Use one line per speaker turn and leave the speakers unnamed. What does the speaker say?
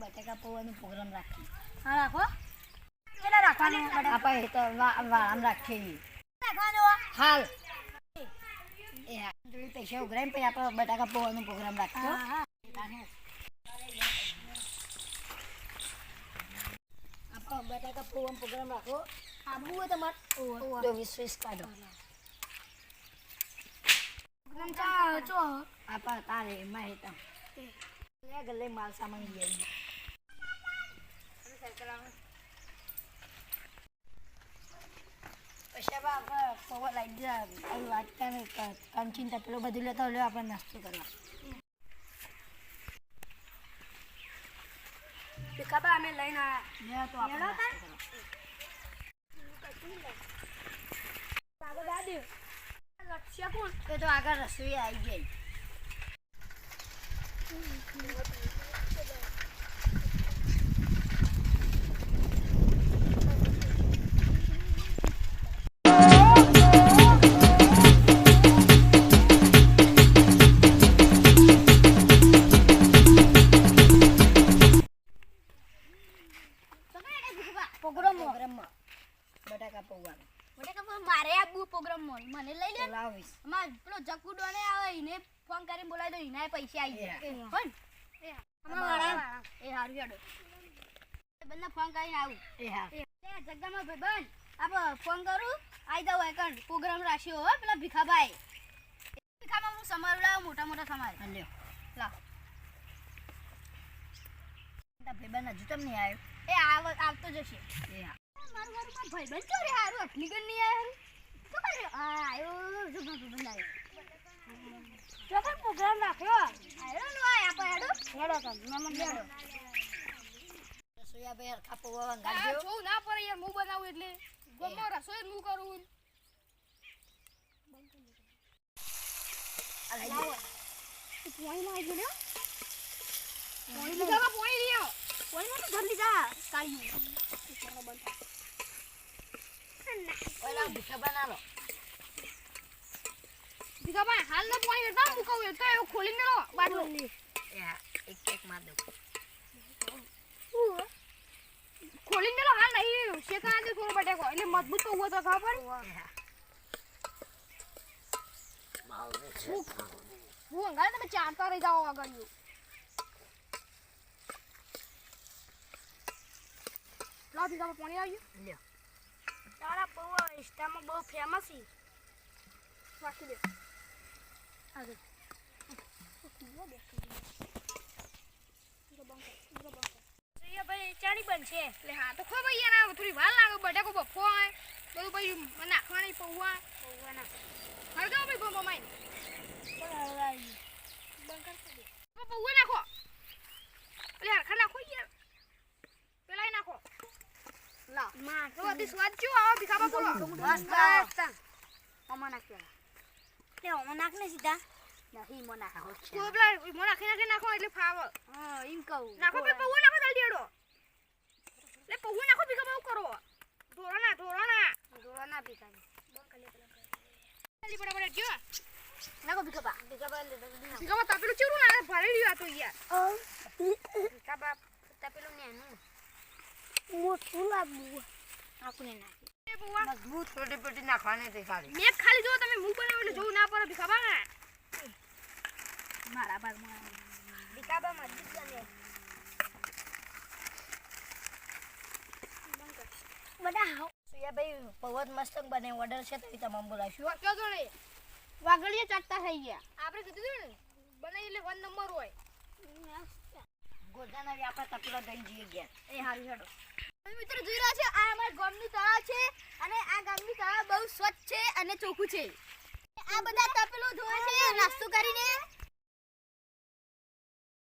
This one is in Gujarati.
બટાકા પૌવાનો પ્રોગ્રામ રાખી
હા રાખો. કેટલા રાખવાનું?
આપણે એ તો વાળામાં રાખીએ હાલ. એ. પૈસા ઉઘરાઈને પછી આપણે બટાકા પૌવાનો પ્રોગ્રામ આપણે બટાકા પૌવાનો પ્રોગ્રામ રાખો.
આબુ હોય તમારે
જો વીસ વીસ કાઢો.
પ્રોગ્રામ ચા ચો
આપા તારે એમાં હેતા લે ગલે માલ સામાન લઈ પછી હવે લાવી દીધા આવી વાત કરે કંચીન તપેલું બધું લેતા લે આપણે નાસ્તો કરવા.
ભીખાબા અમે લઈને
આવ્યા તો આપણે
લક્ષ્ય કોણ
એ તો આગળ રસોઈ આવી ગઈ. બટાકા મને
બટાકા મારે આબુ પ્રોગ્રામ મને લઈ લે
લાવીશ
અમાર પેલો જક્કુ ડોને આવે એને ફોન કરીને બોલાવી દો એના પૈસા આવી જાય. પણ અમાર એ હારું હેડો. બંને ફોન કરીને આવું.
એ હા.
એ જગ્ગામાં ભાઈબંધ આપ ફોન કરું. આઈ દઉં એકણ પ્રોગ્રામ રાખ્યો હો પેલા ભીખાભાઈ. ભીખામાં હું સમારું લાવું મોટા મોટા સમાર.
આ લ્યો.
લાવ.
ભાઈબંધ હજુ તમને નહીં આવ્યો.
એ આવતો જશે.
એ હા.
મારું મારું મારું ભાઈબંધ ક્યાં રે? હારું આટલી ગણ નહીં કર્યો હા આવ્યો જો ભાઈબંધ આવ્યો ચોકન પ્રોગ્રામ રાખ્યો આવ્યો નો આય આપણે હેડો. હેડો તો મેમન હેડો.
રસોઈયા ભાઈ હરખા પૌવા
આ
વંગાડજો
ના પડે યાર હું બનાવું એટલે. ગમો રસોઈ હું કરું
આ લઈ લો.
માં આવી ગયો
પોઈ રહ્યો
પોણી માં તો જલ્દી જા કાઢી
ઓલા ભૂખા બનાવો
બીજામાં હાલ ના પોઈ ના મુકાવું એ તો એવું ખોલી મેલો બાટલો
એ હા એક એક માર દઉં
ખોલી મેલો હાલ નહીં શેકા દે થોડો બટેકો એટલે મજબૂત તો હુआ તો ખબર
એ હા
અંગાડે તમે ચારતા રહી જાઓ આગળ લાવ બીજામાં પાણી આવ્યું
લ્યો.
તારા બહુ ઇન્સ્ટામાં બહુ ફેમસ છે
રાખી દે.
આગળ ભાઈ ચાણી બનશે
એટલે હા તો ખબર યાર આ થોડી વાર લાગે બટેકો બફો હોય બધું પછી નાખવાની પૌવા. હરગાવ ભાઈ ગમો માઈ પૌવા નાખો એટલે હરખા નાખો યાર પેલાય નાખો લાવ અતિ સ્વાદ ચો આવો ભીખાબા બોલો
મસ્ત અમા નાખ પેલા તે અમા નાખ ને સીધા નહીં મો નાખ
તો પેલા મો નાખી નાખી નાખો એટલે ફાવ
હા એમ કહું
નાખો પેલા પૌવા નાખો જલ્દી હેડો એટલે પૌવા નાખો ભીખાબા કરો ધોરણા ધોરણા
જોવા
ભીખાબા ફટાફટ જો
નાખો ભીખાબા ભીખાબા
ભીખાબા તપેલું ચેવું ના ભરી રહ્યું આ તો યાર
ભીખા તપેલું ને મોટું લાગવું આપણે નાખી
મજબૂત પેટી પેટી નાખવાની તે ખાલી.
મેં ખાલી જો તમે મું બનાવ્યું એટલે જોવું ના પડે ભીખાબા
મારા બાર ભીખા બા મજબૂત બને બધા
ભાઈ પૌવા મસ્તક મસ્ત બને ઓર્ડર છે તો તમામ બોલાવીશું.
શું તો નહીં. વાગડીએ ચાટતા થઈ ગયા. આપણે કીધું હતું ને બનાવી એટલે વન નંબર હોય.
ગોધાના બી આપણે તપેલો દઈ જઈએ ગયા.
એ હારું હેડો.
તમે મિત્રો જોઈ રહ્યા છે, આ અમારા ગામનું તળાવ છે અને આ ગામનું તળાવ બહુ સ્વચ્છ છે અને ચોખ્ખું છે. આ બધા તપેલો ધોવે છે, નાસ્તો કરીને.